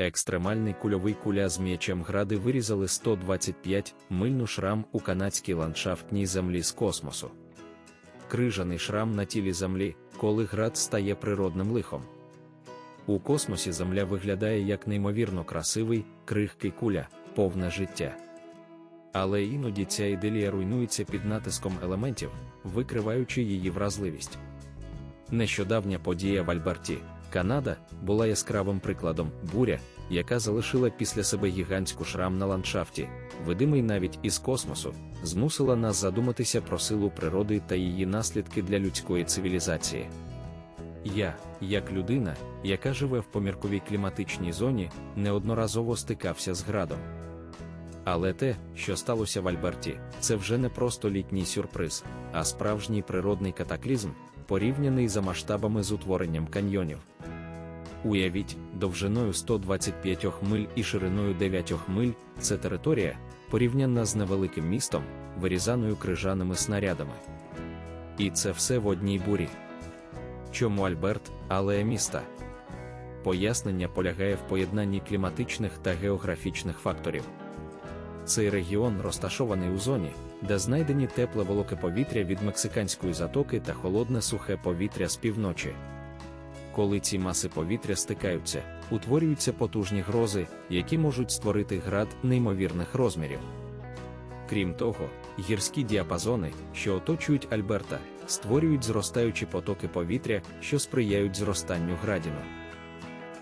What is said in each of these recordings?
Екстремальний кульовий куля з м'ячем гради вирізали 125 мильну шрам у канадській ландшафтній землі з космосу. Крижаний шрам на тілі землі, коли град стає природним лихом. У космосі Земля виглядає як неймовірно красивий, крихкий куля, повне життя. Але іноді ця іделія руйнується під натиском елементів, викриваючи її вразливість. Нещодавня подія в Альберті, Канада, була яскравим прикладом буря, яка залишила після себе гігантську шрам на ландшафті, видимий навіть із космосу, змусила нас задуматися про силу природи та її наслідки для людської цивілізації. Я, як людина, яка живе в помірковій кліматичній зоні, неодноразово стикався з градом. Але те, що сталося в Альберті, це вже не просто літній сюрприз, а справжній природний катаклізм, порівняний за масштабами з утворенням каньйонів. Уявіть, довжиною 125 миль і шириною 9 миль це територія, порівняна з невеликим містом, вирізаною крижаними снарядами. І це все в одній бурі. Чому Альберт, алея міста? Пояснення полягає в поєднанні кліматичних та географічних факторів. Цей регіон розташований у зоні, де знайдені тепле волоке повітря від мексиканської затоки та холодне сухе повітря з півночі. Коли ці маси повітря стикаються, утворюються потужні грози, які можуть створити град неймовірних розмірів. Крім того, гірські діапазони, що оточують Альберта, створюють зростаючі потоки повітря, що сприяють зростанню градіну.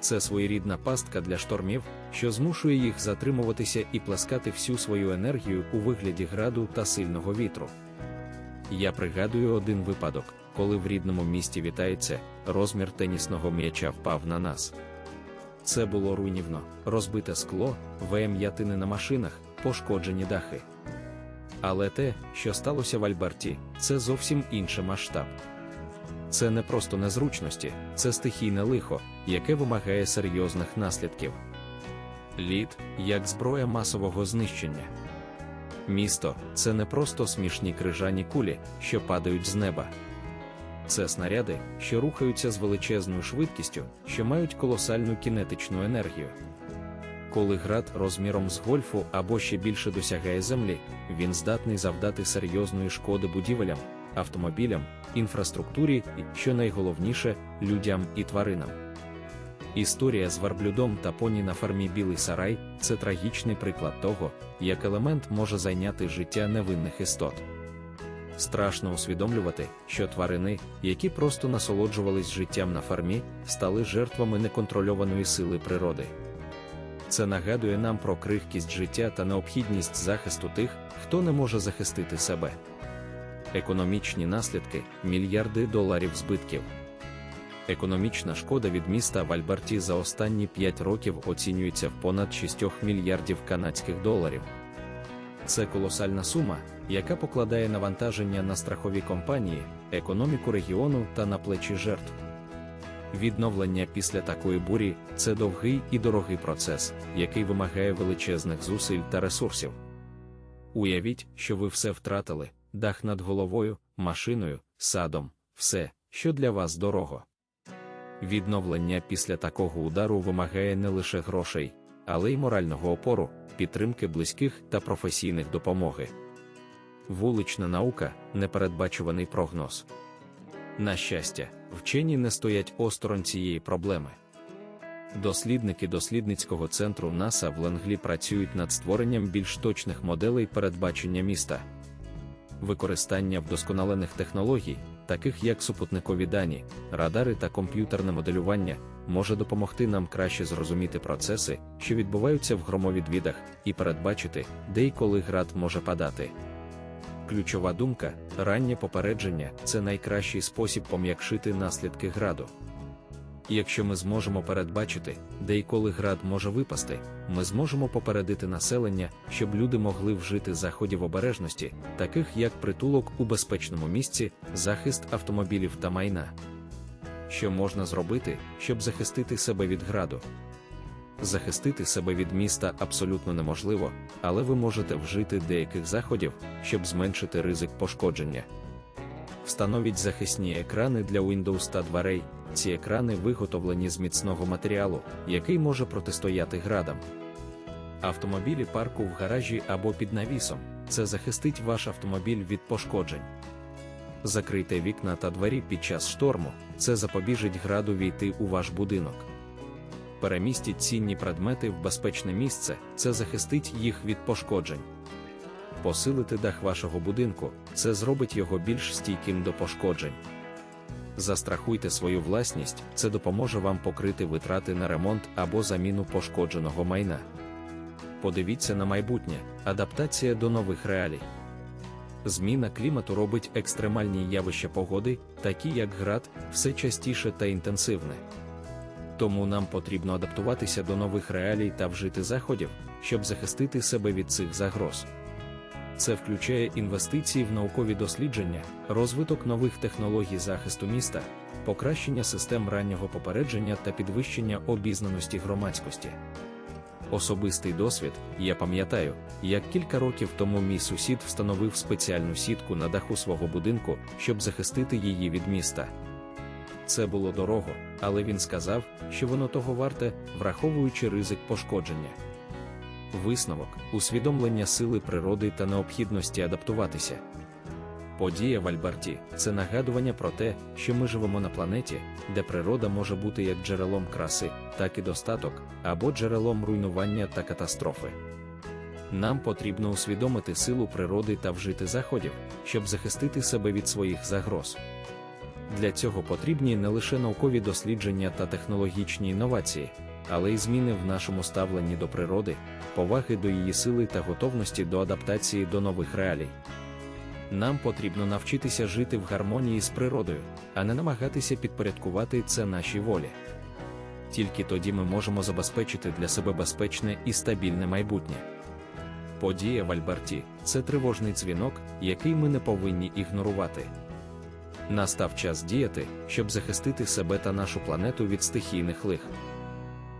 Це своєрідна пастка для штормів, що змушує їх затримуватися і плескати всю свою енергію у вигляді граду та сильного вітру. Я пригадую один випадок, коли в рідному місті вітається, розмір тенісного м'яча впав на нас. Це було руйнівно, розбите скло, вем'ятини на машинах, пошкоджені дахи. Але те, що сталося в Альберті, це зовсім інший масштаб. Це не просто незручності, це стихійне лихо, яке вимагає серйозних наслідків. Лід як зброя масового знищення. Місто це не просто смішні крижані кулі, що падають з неба. Це снаряди, що рухаються з величезною швидкістю, що мають колосальну кінетичну енергію. Коли град розміром з гольфу або ще більше досягає землі, він здатний завдати серйозної шкоди будівелям, автомобілям, інфраструктурі і, що найголовніше, людям і тваринам. Історія з верблюдом та поні на фермі Білий Сарай це трагічний приклад того, як елемент може зайняти життя невинних істот. Страшно усвідомлювати, що тварини, які просто насолоджувались життям на фермі, стали жертвами неконтрольованої сили природи. Це нагадує нам про крихкість життя та необхідність захисту тих, хто не може захистити себе. Економічні наслідки мільярди доларів збитків. Економічна шкода від міста в Альберті за останні 5 років оцінюється в понад 6 мільярдів канадських доларів. Це колосальна сума, яка покладає навантаження на страхові компанії, економіку регіону та на плечі жертв. Відновлення після такої бурі це довгий і дорогий процес, який вимагає величезних зусиль та ресурсів. Уявіть, що ви все втратили, дах над головою, машиною, садом, все, що для вас дорого. Відновлення після такого удару вимагає не лише грошей, але й морального опору, підтримки близьких та професійних допомоги. Вулична наука непередбачуваний прогноз. На щастя, вчені не стоять осторонь цієї проблеми. Дослідники дослідницького центру НАСА в Ленглі працюють над створенням більш точних моделей передбачення міста. Використання вдосконалених технологій, таких як супутникові дані, радари та комп'ютерне моделювання, може допомогти нам краще зрозуміти процеси, що відбуваються в громовідвідах, і передбачити, де і коли град може падати. Ключова думка раннє попередження це найкращий спосіб пом'якшити наслідки граду. І якщо ми зможемо передбачити, де і коли град може випасти, ми зможемо попередити населення, щоб люди могли вжити заходів обережності, таких як притулок у безпечному місці, захист автомобілів та майна. Що можна зробити, щоб захистити себе від граду? Захистити себе від міста абсолютно неможливо, але ви можете вжити деяких заходів, щоб зменшити ризик пошкодження. Встановіть захисні екрани для Windows та дверей, ці екрани виготовлені з міцного матеріалу, який може протистояти градам. Автомобілі парку в гаражі або під навісом це захистить ваш автомобіль від пошкоджень. Закрийте вікна та двері під час шторму, це запобіжить граду війти у ваш будинок. Перемістіть цінні предмети в безпечне місце, це захистить їх від пошкоджень. Посилити дах вашого будинку, це зробить його більш стійким до пошкоджень. Застрахуйте свою власність, це допоможе вам покрити витрати на ремонт або заміну пошкодженого майна. Подивіться на майбутнє, адаптація до нових реалій. Зміна клімату робить екстремальні явища погоди, такі як град, все частіше та інтенсивне. Тому нам потрібно адаптуватися до нових реалій та вжити заходів, щоб захистити себе від цих загроз. Це включає інвестиції в наукові дослідження, розвиток нових технологій захисту міста, покращення систем раннього попередження та підвищення обізнаності громадськості. Особистий досвід, я пам'ятаю, як кілька років тому мій сусід встановив спеціальну сітку на даху свого будинку, щоб захистити її від міста. Це було дорого, але він сказав, що воно того варте, враховуючи ризик пошкодження. Висновок, усвідомлення сили природи та необхідності адаптуватися. Подія в Альберті це нагадування про те, що ми живемо на планеті, де природа може бути як джерелом краси, так і достаток, або джерелом руйнування та катастрофи. Нам потрібно усвідомити силу природи та вжити заходів, щоб захистити себе від своїх загроз. Для цього потрібні не лише наукові дослідження та технологічні інновації, але й зміни в нашому ставленні до природи, поваги до її сили та готовності до адаптації до нових реалій. Нам потрібно навчитися жити в гармонії з природою, а не намагатися підпорядкувати це нашій волі. Тільки тоді ми можемо забезпечити для себе безпечне і стабільне майбутнє. Подія в Альберті це тривожний дзвінок, який ми не повинні ігнорувати. Настав час діяти, щоб захистити себе та нашу планету від стихійних лих.